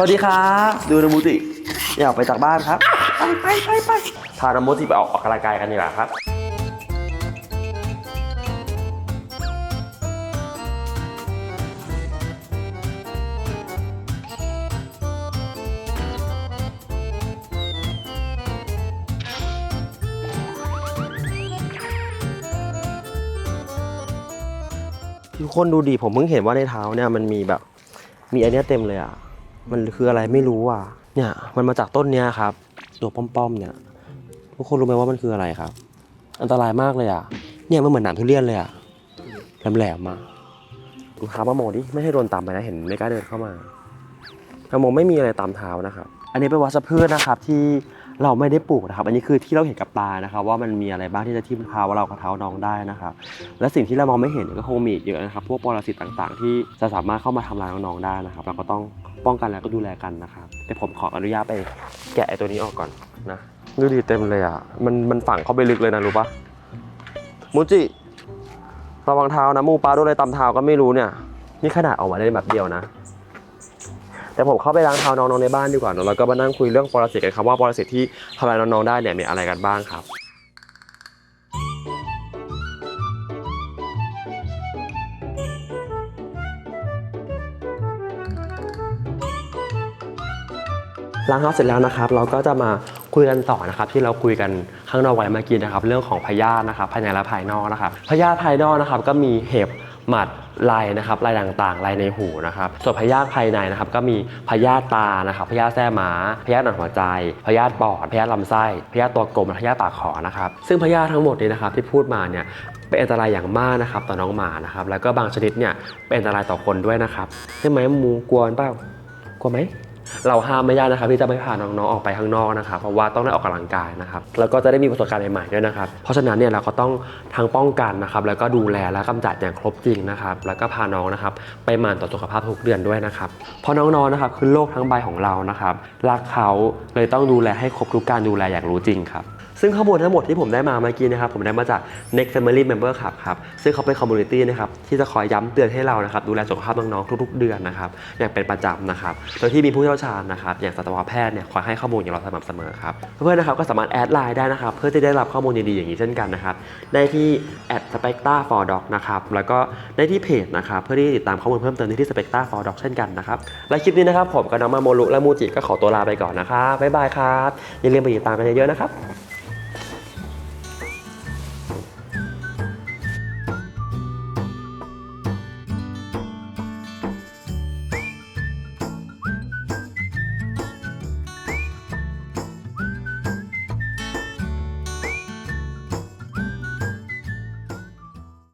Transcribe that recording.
สวัสดีครับดูนมูจิอยากไปจากบ้านครับ ไปไปไปไปพานมูจิไปออกออกกำลังกายกันดีกว่าครับทุกคนดูดิผมเพิ่งเห็นว่าในเท้าเนี่ยมันมีแบบ มีอันเนี้ยเต็มเลยอะ มันคืออะไรไม่รู้อะ เนี่ยมันมาจากต้นเนี้ยครับ ตัวป้อมๆเนี่ยทุกคนรู้ไหมว่ามันคืออะไรครับ อันตรายมากเลยอะ เนี่ยมันเหมือนหนามทุเรียนเลยอะแหลมๆมาดูเท้ามะโมดิไม่ให้โดนตามไปนะเห็นไม่กล้าเดินเข้ามามะโมไม่มีอะไรตามเท้านะครับ อันนี้เป็นวัชพืชนะครับที่ เราไม่ได้ปลูกนะครับ อันนี้คือที่เราเห็นกับตานะครับ ว่ามันมีอะไรบ้างที่จะทิ่มเท้าเรากับเท้าน้องได้นะครับ และสิ่งที่เรามองไม่เห็นก็คงมีเยอะนะครับ พวกปรสิตต่างๆ ที่จะสามารถเข้ามาทำร้ายน้องๆได้นะครับ เราก็ต้องป้องกันและก็ดูแลกันนะครับแต่ผมขออนุญาตไปแกะไอ้ตัวนี้ออกก่อนนะดูดิเต็มเลยอะ มันมันฝังเข้าไปลึกเลยนะรู้ปะมูจิระวังเท้านะมูปลาโดนอะไรตำเท้าก็ไม่รู้เนี่ย นี่ขนาดออกมาได้แบบเดียวนะ แต่ผมเข้าไปล้างเท้าน้องๆในบ้านดีกว่าเนอะแล้วก็มานั่งคุยเรื่องปรสิตกันครับว่าปรสิตที่ทำลายน้องๆได้เนี่ยมีอะไรกันบ้างครับล้างเท้าเสร็จแล้วนะครับ เราก็จะมาคุยกันต่อนะครับ ที่เราคุยกันข้างนอกไว้เมื่อกี้นะครับ เรื่องของพยาธินะครับภายในและภายนอกนะครับพยาธิภายนอกนะครับ ก็มีเห็บ หมัดลายนะครับลายต่างๆลายในหูนะครับส่วนพยาธิภายในนะครับก็มีพยาธิตานะครับพยาธิแส้ม้าพยาธิหนอนหัวใจ พยาธิปอดพยาธิลำไส้พยาธิตัวกลมและพยาธิปากขอนะครับซึ่งพยาธิทั้งหมดนี้นะครับที่พูดมาเนี่ยเป็นอันตรายอย่างมากนะครับต่อน้องหมานะครับแล้วก็บางชนิดเนี่ยเป็นอันตรายต่อคนด้วยนะครับใช่ไหมมูกลัวเปล่ากลัวไหม เราห้ามไม่ได้นะครับที่จะไม่พาน้องๆออกไปข้างนอกนะครับเพราะว่าต้องได้ออกกำลังกายนะครับแล้วก็จะได้มีประสบการณ์ใหม่ๆด้วยนะครับเพราะฉะนั้นเนี่ยเราก็ต้องทั้งป้องกันนะครับแล้วก็ดูแลและกำจัดอย่างครบจริงนะครับแล้วก็พาน้องนะครับไปหมั่นตรวจสุขภาพทุกเดือนด้วยนะครับเพราะน้องๆนะครับคือโลกทั้งใบของเรานะครับรักเขาเลยต้องดูแลให้ครบทุกการดูแลอย่างรู้จริงครับ ซึ่งข้อมูลทั้งหมดที่ผมได้มาเมื่อกี้นะครับผมได้มาจาก Next Family Member ครับครับซึ่งเขาเป็นคอมมูนิตี้นะครับที่จะคอยย้ำเตือนให้เรานะครับดูแลสุขภาพน้องๆทุก ๆ เดือนนะครับอย่างเป็นประจำนะครับโดยที่มีผู้เชี่ยวชาญนะครับอย่างสัตวแพทย์เนี่ยคอยให้ข้อมูลอย่างเราสม่ำเสมอครับเพื่อนๆนะครับก็สามารถแอดไลน์ได้นะครับเพื่อที่ได้รับข้อมูลดีๆอย่างนี้เช่นกันนะครับได้ที่ @specta for dog นะครับแล้วก็ได้ที่เพจนะครับเพื่อที่จะติดตามข้อมูลเพิ่มเติมได้ที่ specta for dog เช่นกันนะครับและคลิปนี้นะครับผมกับน้องมาโมรุและมูจิก็ขอตัวลาไปก่อนนะครับบ๊ายบายครับอย่าลืมไปติดตามกันเยอะๆนะครับ